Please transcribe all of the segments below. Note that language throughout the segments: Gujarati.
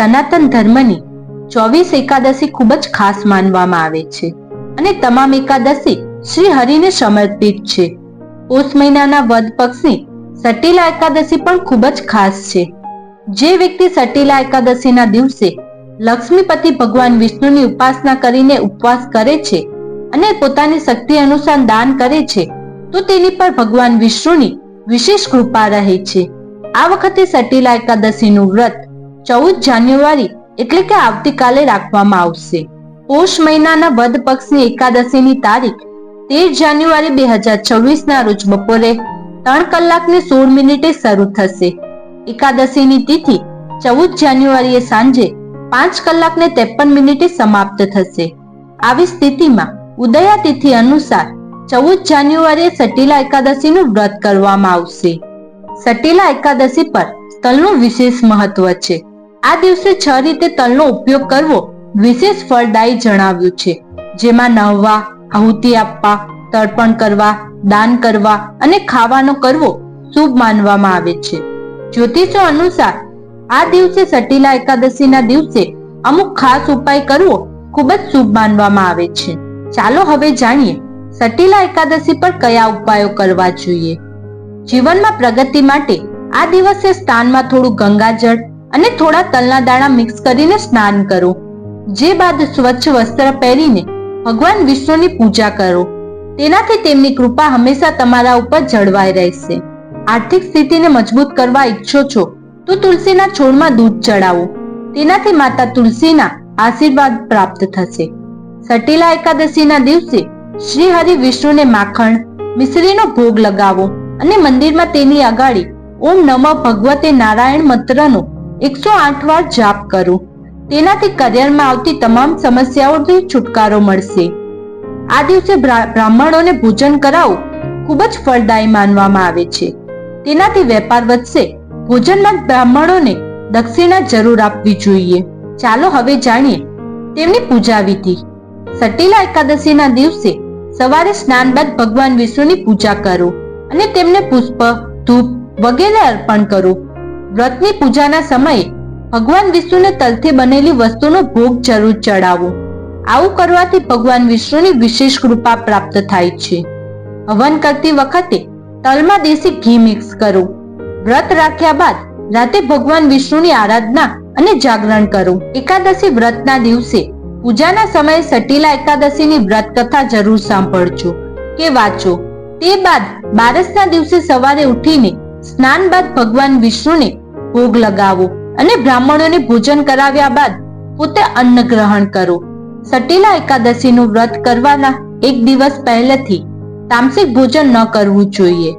સનાતન ધર્મની ચોવીસ એકાદશી ખૂબ જ ખાસ માનવામાં આવે છે અને તમામ એકાદશી શ્રી હરિને સમર્પિત છે. પોષ મહિનાના વદ પક્ષની સટીલા એકાદશી પણ ખૂબ જ ખાસ છે. જે વ્યક્તિ સટીલા એકાદશીના દિવસે લક્ષ્મીપતિ ભગવાન વિષ્ણુની ઉપાસના કરીને ઉપવાસ કરે છે અને પોતાની શક્તિ અનુસાર દાન કરે છે, તો તેની પર ભગવાન વિષ્ણુની વિશેષ કૃપા રહે છે. આ વખતે સટીલા એકાદશીનું વ્રત ચૌદ જાન્યુઆરી એટલે કે આવતીકાલે રાખવામાં આવશે. પોષ મહિનાના વધ પક્ષની એકાદશીની તારીખ તેર જાન્યુઆરી બે હજાર છવ્વીસ ના રોજ બપોરે ત્રણ કલાકને સોળ મિનિટે શરૂ થશે. એકાદશીની તિથિ ચૌદ જાન્યુઆરીએ સાંજે પાંચ કલાકને ત્રેપન મિનિટે સમાપ્ત થશે. આવી સ્થિતિમાં ઉદયા તિથિ અનુસાર ચૌદ જાન્યુઆરીએ સટીલા એકાદશીનું વ્રત કરવામાં આવશે. સટીલા એકાદશી પર તલનું વિશેષ મહત્વ છે. આ દિવસે છ રીતે તલનો ઉપયોગ કરવો વિશેષ ફળદાયી જણાવ્યું છે. જેમાં નહવા આહુતિ આપવા, તર્પણ કરવા, દાન કરવા અને ખાવાનો કરવો શુભ માનવામાં આવે છે. જ્યોતિષો અનુસાર, આ દિવસે સટીલા એકાદશીના દિવસે અમુક ખાસ ઉપાય કરવો ખૂબ જ શુભ માનવામાં આવે છે. ચાલો હવે જાણીએ સટીલા એકાદશી પર કયા ઉપાયો કરવા જોઈએ. જીવનમાં પ્રગતિ માટે આ દિવસે સ્થાનમાં થોડું ગંગાજળ અને થોડા તલના દાણા મિક્સ કરીને સ્નાન કરો. જે બાદ સ્વચ્છ વસ્ત્ર પહેરીને ભગવાન વિષ્ણુની પૂજા કરો. તેનાથી તેમની કૃપા હંમેશા તમારા ઉપર જળવાઈ રહેશે. આર્થિક સ્થિતિને મજબૂત કરવા ઈચ્છો છો, તો તુલસીના છોડમાં દૂધ ચડાવો. તેનાથી માતા તુલસીના આશીર્વાદ પ્રાપ્ત થશે. સટીલા એકાદશીના દિવસે શ્રી હરિ વિષ્ણુને માખણ, મિશ્રીનો ભોગ લગાવો અને મંદિરમાં તેની અગાડી ઓમ નમઃ ભગવતે નારાયણ મંત્રનો એકસો આઠ વાર જાપ કરો. તેનાથી કરિયરમાં આવતી તમામ સમસ્યાઓથી છુટકારો મળશે. આ દિવસે બ્રાહ્મણોને ભોજન કરાવો ખૂબ જ ફળદાયી માનવામાં આવે છે. તેનાથી વેપાર વધશે. ભોજનમાં બ્રાહ્મણોને દક્ષિણા જરૂર આપવી જોઈએ. ચાલો હવે જાણીએ તેમની પૂજા વિધિ. સટીલા એકાદશીના દિવસે સવારે સ્નાન બાદ ભગવાન વિષ્ણુની પૂજા કરો અને તેમને પુષ્પ, ધૂપ વગેરે અર્પણ કરો. વ્રતની પૂજાના સમયે ભગવાન વિષ્ણુને તલથી બનેલી વસ્તુનો ભોગ જરૂર ચડાવો. આવું કરવાથી ભગવાન વિષ્ણુની વિશેષ કૃપા પ્રાપ્ત થાય છે. હવન કરતી વખતે તલમાં દેશી ઘી મિક્સ કરો. વ્રત રાખ્યા બાદ રાતે ભગવાન વિષ્ણુની આરાધના અને જાગરણ કરો. એકાદશી વ્રતના દિવસે પૂજાના સમયે સટીલા એકાદશીની વ્રત કથા જરૂર સાંભળજો કે વાંચો. તે બાદ બારસના દિવસે સવારે ઉઠીને સ્નાન બાદ ભગવાન વિષ્ણુને ભોગ લગાવો અને બ્રાહ્મણોને ભોજન કરાવ્યા બાદ પોતે અન્ન ગ્રહણ કરો. સટીલા એકાદશીનું વ્રત કરવાના એક દિવસ પહેલેથી તામસિક ભોજન ન કરવું જોઈએ.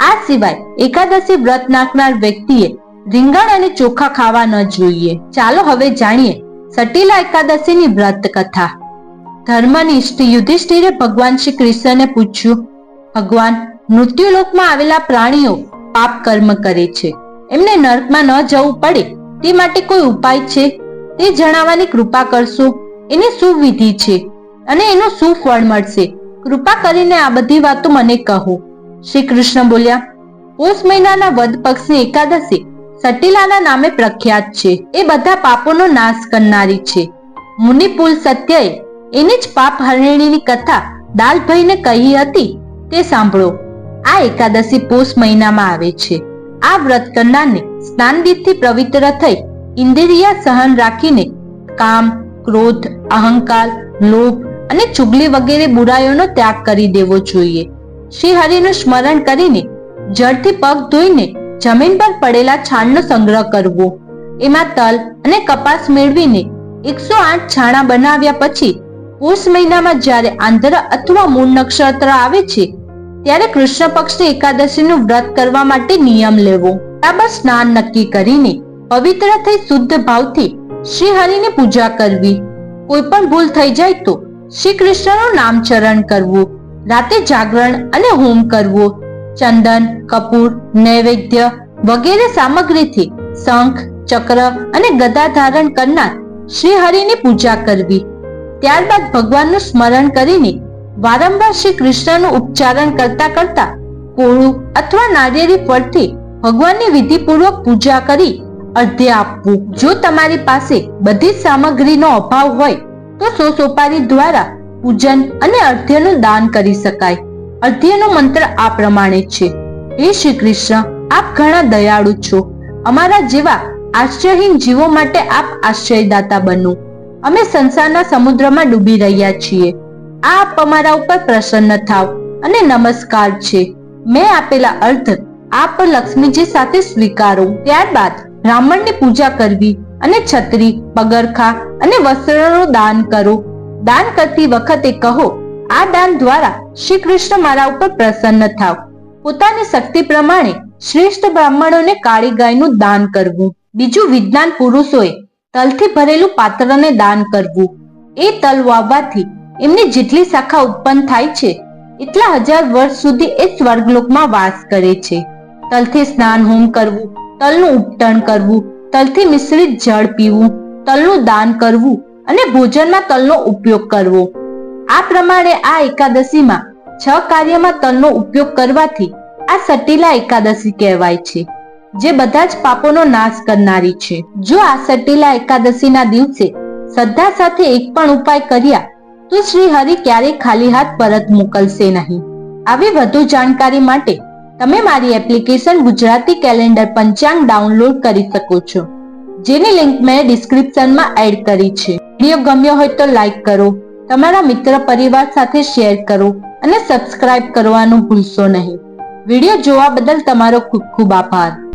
આ સિવાય એકાદશી વ્રત નાખનાર વ્યક્તિએ રીંગણ અને ચોખા ખાવા ન જોઈએ. ચાલો હવે જાણીએ સટીલા એકાદશીની વ્રત કથા. ધર્મનિષ્ઠ યુધિષ્ઠિરે ભગવાન શ્રી કૃષ્ણને પૂછ્યું, ભગવાન, મૃત્યુલોકમાં આવેલા પ્રાણીઓ પાપ કર્મ કરે છે. એમને નર્કમાં ન જવું પડે. તે માટે કોઈ ઉપાય છે? તે જણાવવાની કૃપા કરશો. એની શું વિધિ છે. અને એનું શું ફળ મળશે. કૃપા કરીને આ બધી વાતો મને કહો. શ્રી કૃષ્ણ બોલ્યા, પોષ મહિનાના વદ પક્ષની એકાદશી સટીલાના નામે પ્રખ્યાત છે. એ બધા પાપોનો નાશ કરનારી છે. મુનિપુલ સત્યએ એની જ પાપ હરણીની કથા દાલભાઈને કહી હતી. તે સાંભળો. આ એકાદશી પોષ મહિનામાં આવે છે. આ વ્રત કરનારને સ્નાનદીપથી પવિત્ર થઈ ઇન્દ્રિયા સહન રાખીને કામ, ક્રોધ, અહંકાર, લોભ અને ચુગલી વગેરે બુરાઈઓનો ત્યાગ કરી દેવો જોઈએ. શ્રી હરિનું સ્મરણ કરીને જળથી પગ ધોઈને જમીન પર પડેલા છાણનો સંગ્રહ કરવો. એમાં તલ અને કપાસ મેળવીને એકસો આઠ છાણા બનાવ્યા પછી પોષ મહિનામાં જ્યારે આંધ્ર અથવા મૂળ નક્ષત્ર આવે છે ત્યારે કૃષ્ણ પક્ષની એકાદશીનું વ્રત કરવા માટે નિયમ લેવો. બરાબર સ્નાન નક્કી કરીને પવિત્ર થઈ શુદ્ધ ભાવથી શ્રી હરિની પૂજા કરવી. કોઈ પણ ભૂલ થઈ જાય તો શ્રી કૃષ્ણનું નામચરણ કરવું. રાતે જાગરણ અને હોમ કરવો. ચંદન, કપૂર, નૈવેદ્ય વગેરે સામગ્રીથી શંખ, ચક્ર અને ગદા ધારણ કરનાર શ્રી હરિની પૂજા કરવી. ત્યારબાદ ભગવાનનું સ્મરણ કરીને વારંવાર શ્રી કૃષ્ણનું ઉચ્ચારણ કરતા કરતા કોળું અથવા નારિયેળી ફળથી ભગવાનની વિધિપૂર્વક પૂજા કરી અર્ધે આપવું. જો તમારી પાસે બધી સામગ્રીનો અભાવ હોય, તો સો સોપારી દ્વારા પૂજન અને અર્ધ્યનું દાન કરી શકાય. અર્ધ્યનો મંત્ર આ પ્રમાણે છે. હે શ્રી કૃષ્ણ, આપ ઘણા દયાળુ છો. અમારા જેવા આશ્ચર્યહીન જીવો માટે આપ આશ્રયદાતા બનો. અમે સંસારના સમુદ્રમાં ડૂબી રહ્યા છીએ. આપ અમારા ઉપર પ્રસન્ન થાવ અને નમસ્કાર છે. મેં આપેલા અર્થ આપ લક્ષ્મીજી સાથે સ્વીકારો. ત્યારબાદ બ્રાહ્મણની પૂજા કરવી અને છત્રી, પગરખા અને વસ્ત્રનું દાન કરો. દાન કરતી વખતે કહો, આ દાન દ્વારા શ્રી કૃષ્ણ મારા ઉપર પ્રસન્ન થાવ. પોતાની શક્તિ પ્રમાણે શ્રેષ્ઠ બ્રાહ્મણોને કાળી ગાયનું દાન કરવું. બીજું વિજ્ઞાન પુરુષોએ તલથી ભરેલું પાત્રને દાન કરવું. એ તલ વાવવાથી એમની જેટલી શાખા ઉત્પન્ન થાય છે, એટલા હજાર વર્ષ સુધી એ સ્વર્ગલોકમાં વાસ કરે છે. તલથી સ્નાન હોમ કરવું, તલનું ઉપટણ કરવું, તલથી મિશ્રિત જળ પીવું, તલનું દાન કરવું અને ભોજનમાં તલનો ઉપયોગ કરવો. આ પ્રમાણે આ એકાદશીમાં છ કાર્યમાં તલનો ઉપયોગ કરવાથી આ સટીલા એકાદશી કહેવાય છે, જે બધા જ પાપોનો નાશ કરનારી છે. જો આ સટીલા એકાદશીના દિવસે શ્રદ્ધા સાથે એક પણ ઉપાય કર્યા તો શ્રી હરિ ક્યારેય ખાલી હાથ પરત મોકલશે નહીં. આવી વધુ જાણકારી માટે તમે મારી application Gujarati calendar Panchang download કરી શકો છો. જેની લિંક મેં ડિસ્ક્રિપ્શનમાં એડ કરી છે. વીડિયો ગમ્યો હોય તો લાઈક કરો, તમારા મિત્ર પરિવાર સાથે શેર કરો અને સબસ્ક્રાઇબ કરવાનું ભૂલશો નહીં. વીડિયો જોવા બદલ તમારો ખૂબ ખૂબ આભાર.